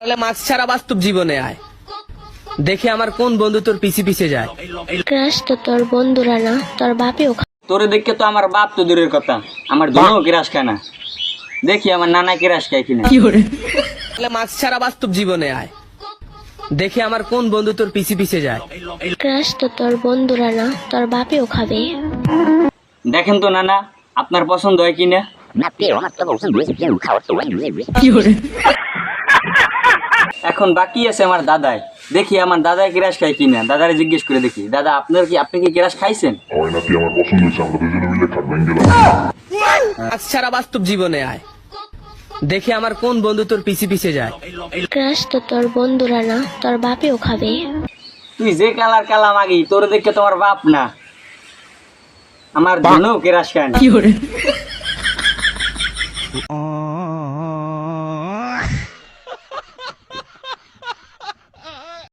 তাহলে মাছ ছাড়া বাস্তব জীবনে আয়। দেখে আমার কোন বন্ধু তোর পিছে পিছে যায়। ক্রাশ তো তোর বন্ধুরা না তোর বাপেও তোরে দেখে তো আমার বাপ তো দূরের কথা। আমার বোনও কিরাস খায় না। দেখি আমার নানা কিরাস খায় কিনা। তাহলে মাছ ছাড়া বাস্তব জীবনে আয়। দেখে আমার কোন বন্ধু তোর পিছে পিছে যায়। ক্রাশ তো তোর বন্ধুরা না তোর বাপেও খাবে। দেখেন তো নানা আপনার পছন্দ হয় কিনা? এখন বাকি আছে আমার দাদাই। দেখি আমার দাদাই কিরাস খায় কিনা। দাদারে জিজ্ঞেস করে দেখি। দাদা আপনার কি আপনি কি কিরাস খাইছেন? হয় নাকি আমার পছন্দ হয়েছে? আমরা দুজনে মিলে খাটবেন গেলাম মাছ ছাড়া বাস্তব জীবনে আয়। দেখে আমার কোন বন্ধু তোর পিছে পিছে যায়। ক্রাশ তো তোর বন্ধুরা না তোর বাপেও খাবে। তুই যে কালার কালাম আগে তোর দেখে তোমার বাপ না। আমার বোনও কিরাস খায় না।